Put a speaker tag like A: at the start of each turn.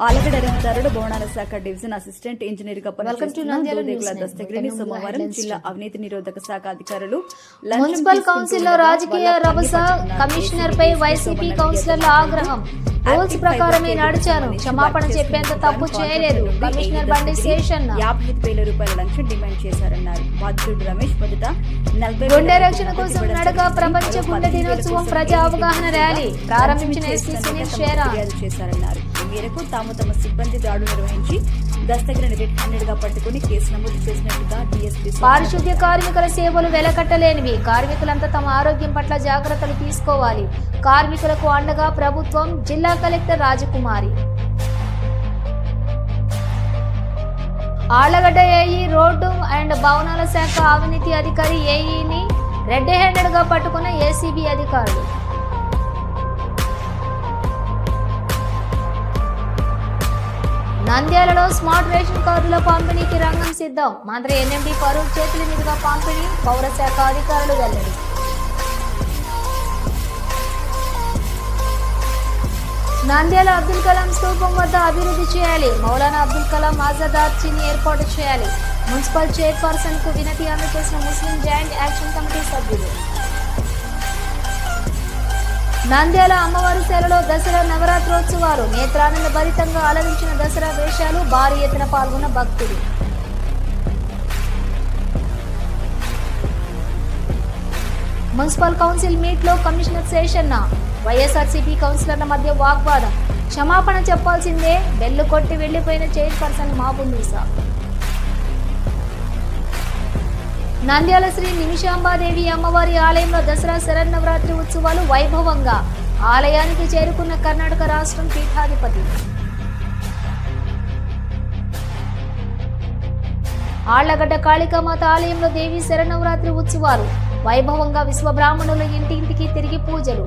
A: ఆలగడ రహదారుడు భవనాల శాఖ division assistant engineer గా
B: Welcome to
A: పనిచేస్తున్న
B: నంద్యాల
A: దోదేగుల
B: News Network.
A: దస్తగిరిని
B: తెలుగు
A: సోమవారం
B: headlines
A: జిల్లా
B: చూద్దాం.
A: అవినీతి నిరోధక శాఖ అధికారులు లంచం
B: మున్సిపల్
A: తీసుకుంటూ
B: కౌన్సిల్లో
A: ఉండగా
B: రాజకీయ
A: వాళ్ళ
B: రభస
A: పని పట్టుకున్న
B: కమిషనర్
A: ఏసీబీ
B: పై
A: కేసులో
B: వైసీపీ
A: ఉన్న
B: కౌన్సిలర్ల
A: నియోజకవర్గంలో
B: ఆగ్రహం
A: యాక్టివ్
B: రూల్స్ ప్రకారమే నడిచాను. క్షమాపణ చెప్పేంత తప్పు చేయలేదు. కమిషనర్ బండి శేషన్న
A: యాభై ఐదు వేల రూపాయల లంచం డిమాండ్ చేశారన్నారు. బాధ్యుడు రమేష్ మొదట
B: గుండె రక్షణ కోసం నడక. ప్రపంచ గుండె
A: 15,000
B: దినోత్సవం ప్రజా అవగాహన ర్యాలీ. ప్రారంభించిన
A: ఇస్తున్నట్టు
B: సునీల్
A: చేశారన్నారు. ఈ మేరకు తాము తమ సిబ్బంది దాడులు నిర్వహించి దస్తగిరిని రెడ్ హ్యాండెడ్గా పట్టుకుని కేసు నమోదు చేసినట్లుగా డిఎస్పీ
B: పారిశుద్ధ్య కార్మికుల సేవలు వెలకట్టలేనివి. కార్మికులంతా తమ ఆరోగ్యం పట్ల జాగ్రత్తలు తీసుకోవాలి. కార్మికులకు అండగా ప్రభుత్వం జిల్లా collector Rajakumari. Allagadda AE road and భవనాల శాఖ అవినీతి అధికారి ఏఈని రెడ్ హ్యాండెడ్గా పట్టుకున్న ఏసీబీ అధికారులు. నంద్యాలలో స్మార్ట్ రేషన్ కార్డుల పంపిణీకి రంగం సిద్ధం. మంత్రి ఎన్ఎండి ఫరూక్ చేతుల మీదుగా పంపిణీ పౌర శాఖ అధికారులు వెల్లడి. నంద్యాల అబ్దుల్ కలాం స్థూపం వద్ద అభివృద్ధి చేయాలి. మౌలానా అబ్దుల్ కలాం ఆజాద్ ఆర్చిని ఏర్పాటు చేయాలి. మున్సిపల్ చైర్పర్సన్కు వినతి అందజేసిన ముస్లిం జాయింట్ యాక్షన్ కమిటీ సభ్యులు. నంద్యాల అమ్మవారి సేలలో దసరా నవరాత్రోత్సవాలు నేత్రానంద భరితంగా అలరించిన దసరా వేషాలు భారీ ఎత్తున పాల్గొన్న భక్తులు. మున్సిపల్ కౌన్సిల్ మీట్లో కమిషనర్ శేషన్న వైఎస్ఆర్సీపీ కౌన్సిలర్ల మధ్య వాగ్వాదం. క్షమాపణ చెప్పాల్సిందే బెల్లు కొట్టి వెళ్ళిపోయిన చైర్పర్సన్ మాబున్నీసా నంద్యాల శ్రీ నిమిషాంబాదేవి అమ్మవారి ఆలయంలో దసరా శరన్నవరాత్రి ఉత్సవాలు వైభవంగా. ఆలయానికి చేరుకున్న కర్ణాటక రాష్ట్రం పీఠాధిపతి. ఆళ్ళగడ్డ కాళికామాత ఆలయంలో దేవి శరన్నవరాత్రి ఉత్సవాలు. వైభవంగా విశ్వబ్రాహ్మణులు ఇంటింటికి తిరిగి పూజలు.